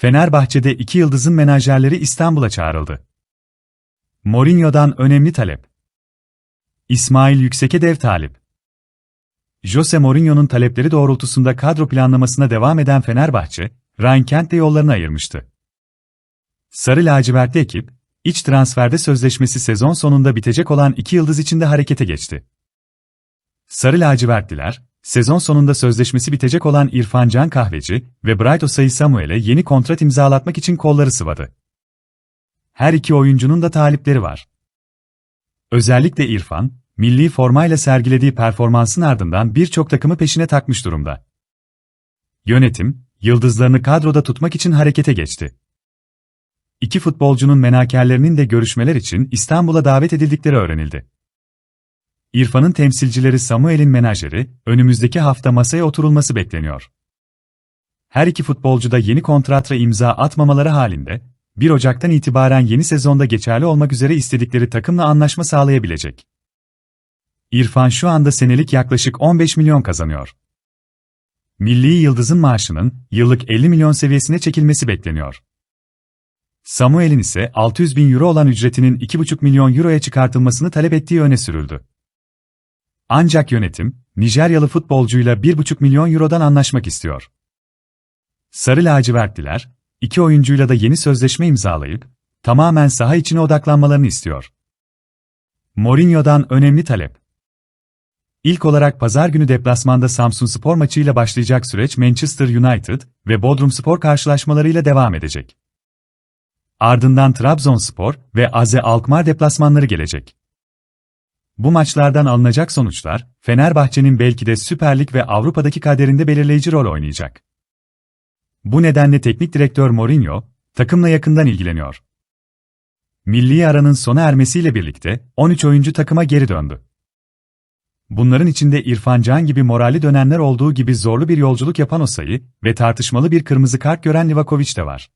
Fenerbahçe'de iki yıldızın menajerleri İstanbul'a çağrıldı. Mourinho'dan önemli talep. İsmail Yüksek'e dev talip. Jose Mourinho'nun talepleri doğrultusunda kadro planlamasına devam eden Fenerbahçe, Ryan Kent'le yollarını ayırmıştı. Sarı lacivertli ekip, iç transferde sözleşmesi sezon sonunda bitecek olan iki yıldız içinde harekete geçti. Sarı lacivertliler, sezon sonunda sözleşmesi bitecek olan İrfan Can Kahveci ve Bright Osayi Samuel'e yeni kontrat imzalatmak için kolları sıvadı. Her iki oyuncunun da talipleri var. Özellikle İrfan, milli formayla sergilediği performansın ardından birçok takımı peşine takmış durumda. Yönetim, yıldızlarını kadroda tutmak için harekete geçti. İki futbolcunun menakerlerinin de görüşmeler için İstanbul'a davet edildikleri öğrenildi. İrfan'ın temsilcileri Samuel'in menajeri, önümüzdeki hafta masaya oturulması bekleniyor. Her iki futbolcu da yeni kontratra imza atmamaları halinde, 1 Ocak'tan itibaren yeni sezonda geçerli olmak üzere istedikleri takımla anlaşma sağlayabilecek. İrfan şu anda senelik yaklaşık 15 milyon kazanıyor. Milli Yıldız'ın maaşının yıllık 50 milyon seviyesine çekilmesi bekleniyor. Samuel'in ise 600 bin euro olan ücretinin 2,5 milyon euroya çıkartılmasını talep ettiği öne sürüldü. Ancak yönetim, Nijeryalı futbolcuyla 1,5 milyon eurodan anlaşmak istiyor. Sarı lacivertliler, iki oyuncuyla da yeni sözleşme imzalayıp, tamamen saha içine odaklanmalarını istiyor. Mourinho'dan önemli talep. İlk olarak pazar günü deplasmanda Samsun Spor maçıyla başlayacak süreç Manchester United ve Bodrum Spor karşılaşmalarıyla devam edecek. Ardından Trabzonspor ve Aze Alkmaar deplasmanları gelecek. Bu maçlardan alınacak sonuçlar, Fenerbahçe'nin belki de Süper Lig ve Avrupa'daki kaderinde belirleyici rol oynayacak. Bu nedenle teknik direktör Mourinho, takımla yakından ilgileniyor. Milli aranın sona ermesiyle birlikte 13 oyuncu takıma geri döndü. Bunların içinde İrfan Can gibi morali dönenler olduğu gibi zorlu bir yolculuk yapan Osayi ve tartışmalı bir kırmızı kart gören Livakovic de var.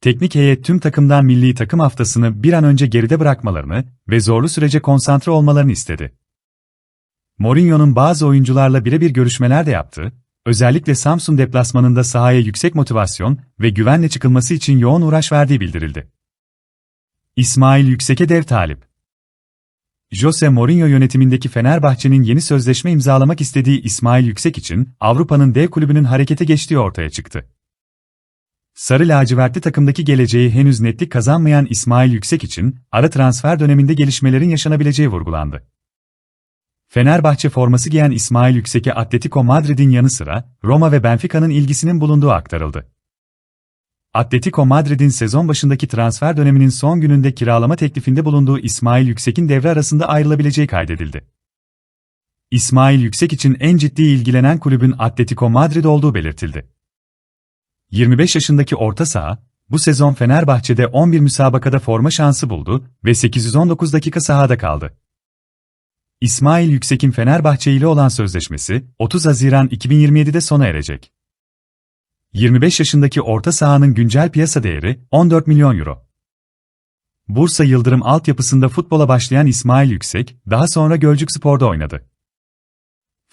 Teknik heyet tüm takımdan milli takım haftasını bir an önce geride bırakmalarını ve zorlu sürece konsantre olmalarını istedi. Mourinho'nun bazı oyuncularla birebir görüşmeler de yaptı, özellikle Samsun deplasmanında sahaya yüksek motivasyon ve güvenle çıkılması için yoğun uğraş verdiği bildirildi. İsmail Yüksek'e dev talip. Jose Mourinho yönetimindeki Fenerbahçe'nin yeni sözleşme imzalamak istediği İsmail Yüksek için Avrupa'nın dev kulübünün harekete geçtiği ortaya çıktı. Sarı lacivertli takımdaki geleceği henüz netlik kazanmayan İsmail Yüksek için ara transfer döneminde gelişmelerin yaşanabileceği vurgulandı. Fenerbahçe forması giyen İsmail Yüksek'e Atletico Madrid'in yanı sıra Roma ve Benfica'nın ilgisinin bulunduğu aktarıldı. Atletico Madrid'in sezon başındaki transfer döneminin son gününde kiralama teklifinde bulunduğu İsmail Yüksek'in devre arasında ayrılabileceği kaydedildi. İsmail Yüksek için en ciddi ilgilenen kulübün Atletico Madrid olduğu belirtildi. 25 yaşındaki orta saha, bu sezon Fenerbahçe'de 11 müsabakada forma şansı buldu ve 819 dakika sahada kaldı. İsmail Yüksek'in Fenerbahçe ile olan sözleşmesi 30 Haziran 2027'de sona erecek. 25 yaşındaki orta sahanın güncel piyasa değeri 14 milyon euro. Bursa Yıldırım altyapısında futbola başlayan İsmail Yüksek, daha sonra Gölcük Spor'da oynadı.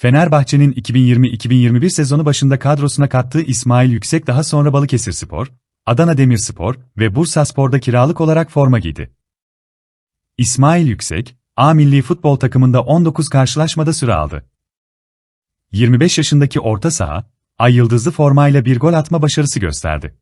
Fenerbahçe'nin 2020-2021 sezonu başında kadrosuna kattığı İsmail Yüksek daha sonra Balıkesirspor, Adana Demirspor ve Bursaspor'da kiralık olarak forma giydi. İsmail Yüksek, A milli futbol takımında 19 karşılaşmada süre aldı. 25 yaşındaki orta saha, ay yıldızlı formayla bir gol atma başarısı gösterdi.